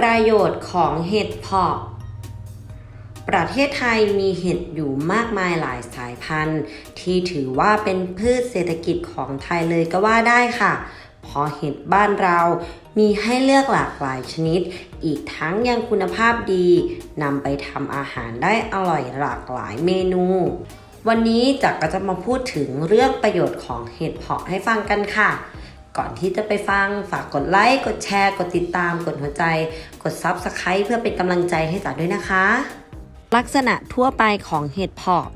ประโยชน์ของเห็ดเพาะ ประเทศไทยมีเห็ดอยู่มากมายหลายสายพันธุ์ ที่ถือว่าเป็นพืชเศรษฐกิจของไทยเลยก็ว่าได้ค่ะ เพราะเห็ดบ้านเรามีให้เลือกหลากหลายชนิด อีกทั้งยังคุณภาพดีนำไปทำอาหารได้อร่อยหลากหลายเมนู วันนี้จักรก็จะมาพูดถึงเรื่องประโยชน์ของเห็ดเพาะให้ฟังกันค่ะ ก่อนที่จะไปฟังฝากกดไลค์กดแชร์ กดติดตาม กดหัวใจ กด Subscribe เพื่อเป็นกำลังใจให้จัดด้วยนะคะ ลักษณะทั่วไปของเห็ดเพาะ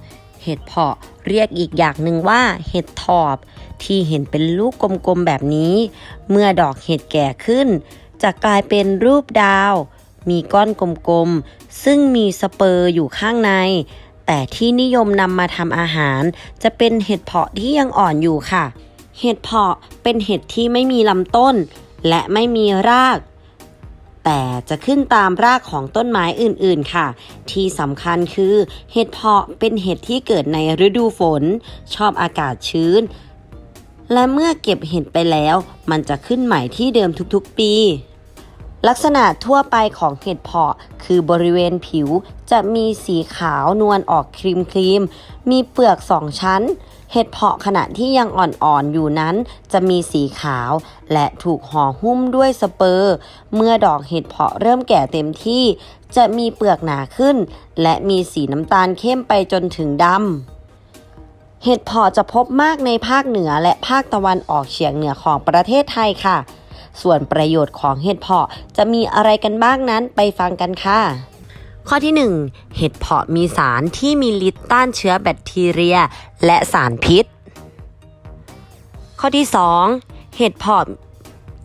เห็ดเพาะเรียกอีกอย่างหนึ่งว่าเห็ดถอบ ที่เห็นเป็นลูกกลมๆแบบนี้ เมื่อดอกเห็ดแก่ขึ้น จะกลายเป็นรูปดาว มีก้อนกลมๆ ซึ่งมีสเปอร์อยู่ข้างใน แต่ที่นิยมนำมาทำอาหาร จะเป็นเห็ดเพาะที่ยังอ่อนอยู่ค่ะ เห็ดเพาะเป็นเห็ดที่ไม่มีลำต้น และไม่มีราก แต่จะขึ้นตามรากของต้นไม้อื่นๆค่ะ ที่สำคัญคือเห็ดเพาะเป็นเห็ดที่เกิดในฤดูฝน ชอบอากาศชื้น และเมื่อเก็บเห็ดไปแล้ว มันจะขึ้นใหม่ที่เดิมทุกๆ ปี ลักษณะทั่วไปของเห็ดเพาะคือบริเวณผิวจะมีสีขาวนวลออกครีมครีมๆมีเปลือกสองชั้น เห็ดเพาะขณะที่ยังอ่อนๆอยู่นั้น จะมีสีขาว และถูกห่อหุ้มด้วยสเปอร์ เมื่อดอกเห็ดเพาะเริ่มแก่เต็มที่ จะมีเปลือกหนาขึ้น และมีสีน้ำตาลเข้มไปจนถึงดำเห็ดเพาะจะพบมากในภาคเหนือและภาคตะวันออกเฉียงเหนือของประเทศไทยค่ะ ส่วนประโยชน์ของเห็ดเพาะจะมีอะไรกันบ้างนั้นไปฟังกันค่ะ ข้อที่ 1 เห็ดเพาะมีสารที่มีฤทธิ์ต้านเชื้อแบคทีเรีย และสารพิษ ข้อที่ 2 เห็ดเพาะ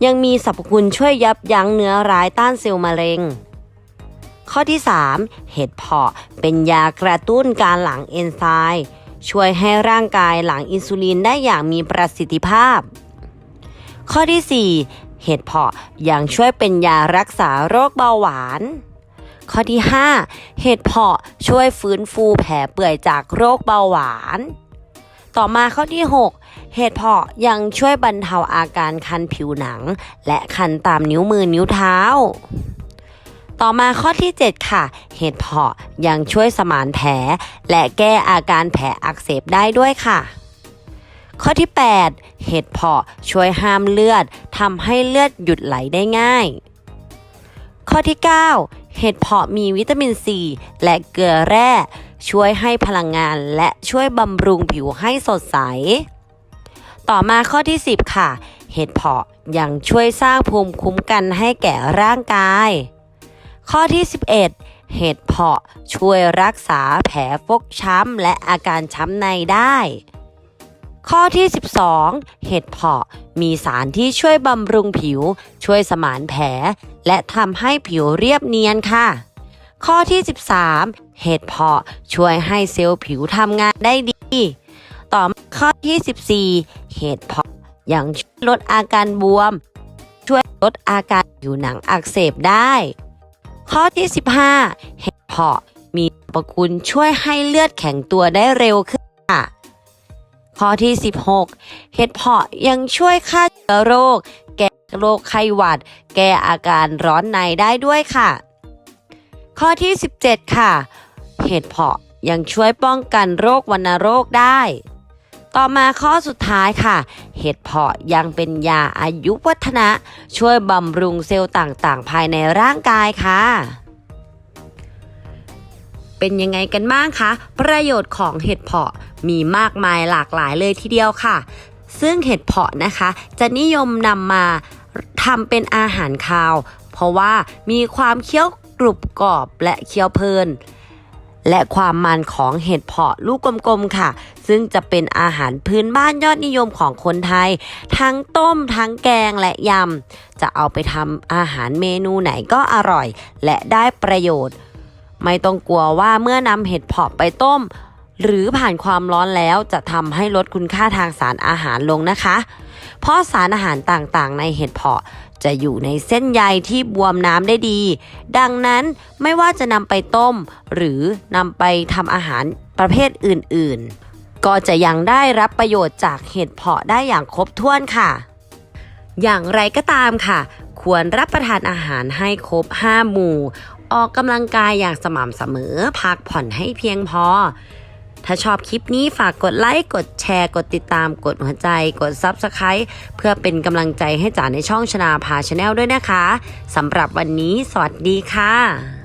ยังมีสรรพคุณช่วยยับยั้งเนื้อร้ายต้านเซลล์มะเร็ง ข้อที่ 3 เห็ดเพาะเป็นยากระตุ้นการหลั่งเอนไซม์ช่วยให้ร่างกายหลั่งอินซูลินได้อย่างมีประสิทธิภาพ ข้อที่ 4 เห็ดเพาะยังช่วยเป็นยารักษาโรคเบาหวาน ข้อที่ 5 เห็ดเพาะช่วยฟื้นฟูแผลเปื่อยจากโรคเบาหวาน ต่อมาข้อที่ 6 เห็ดเพาะยังช่วยบรรเทาอาการคันผิวหนัง และคันตามนิ้วมือนิ้วเท้า ต่อมาข้อที่ 7 ค่ะ เห็ดเพาะยังช่วยสมานแผล และแก้อาการแผลอักเสบได้ด้วยค่ะข้อที่ 8 เห็ดเพาะช่วยห้ามเลือดทำให้เลือดหยุดไหลได้ง่าย ข้อที่ 9 เห็ดเพาะมีวิตามินซี และเกลือแร่ ช่วยให้พลังงานและช่วยบำรุงผิวให้สดใส ต่อมาข้อที่ 10 ค่ะ เห็ดเพาะยังช่วยสร้างภูมิคุ้มกันให้แก่ร่างกาย ข้อที่ 11 เห็ดเพาะช่วยรักษาแผลฟกช้ำและอาการช้ำในได้ ข้อที่ 12 เห็ดเพาะมีสารที่ช่วยบำรุงผิว ช่วยสมานแผล และทำให้ผิวเรียบเนียนค่ะ ข้อที่ 13 เห็ดเพาะช่วยให้เซลล์ผิวทำงานได้ดี ต่อมาข้อที่ 14 เห็ดเพาะยังช่วยลดอาการบวม ช่วยลดอาการผิวหนังอักเสบได้ ข้อที่ 15 เห็ดเพาะมีสรรพคุณช่วยให้เลือดแข็งตัวได้เร็วขึ้น ข้อที่ 16 เห็ดเพาะยังช่วยฆ่าเชื้อโรค แก้โรคไข้หวัด แก้อาการร้อนในได้ด้วยค่ะ ข้อที่ 17 ค่ะ เห็ดเพาะยังช่วยป้องกันโรควัณโรคได้ ต่อมาข้อสุดท้ายค่ะ เห็ดเพาะยังเป็นยาอายุวัฒนะ ช่วยบำรุงเซลล์ต่างๆ ภายในร่างกายค่ะเป็นยังไงกันบ้างคะ ประโยชน์ของเห็ดเพาะ มีมากมายหลากหลายเลยทีเดียวค่ะ ซึ่งเห็ดเพาะนะคะ จะนิยมนำมาทำเป็นอาหารคาว เพราะว่ามีความเคี้ยวกรุบกรอบและเคี้ยวเพลินและความมันของเห็ดเพาะลูกกลมๆค่ะ ซึ่งจะเป็นอาหารพื้นบ้านยอดนิยมของคนไทย ทั้งต้มทั้งแกงและยำ จะเอาไปทำอาหารเมนูไหนก็อร่อย และได้ประโยชน์ ไม่ต้องกลัวว่าเมื่อนำเห็ดเพาะไปต้ม หรือผ่านความร้อนแล้วจะทำให้ลดคุณค่าทางสารอาหารลงนะคะ เพราะสารอาหารต่างๆ ในเห็ดเพาะจะอยู่ในเส้นใยที่บวมน้ำได้ดี ดังนั้นไม่ว่าจะนำไปต้ม หรือนำไปทำอาหารประเภทอื่นๆ ก็จะยังได้รับประโยชน์จากเห็ดเพาะได้อย่างครบถ้วนค่ะ อย่างไรก็ตามค่ะ ควรรับประทานอาหารให้ครบ 5 หมู่ ออกกำลังกายอย่างสม่ำเสมอ พักผ่อนให้เพียงพอ ถ้าชอบคลิปนี้ฝากกดไลค์ กดแชร์ กดติดตาม กดหัวใจ กด Subscribe เพื่อเป็นกำลังใจให้จ๋าในช่องชนาพาชาแนลด้วยนะคะสำหรับวันนี้ สวัสดีค่ะ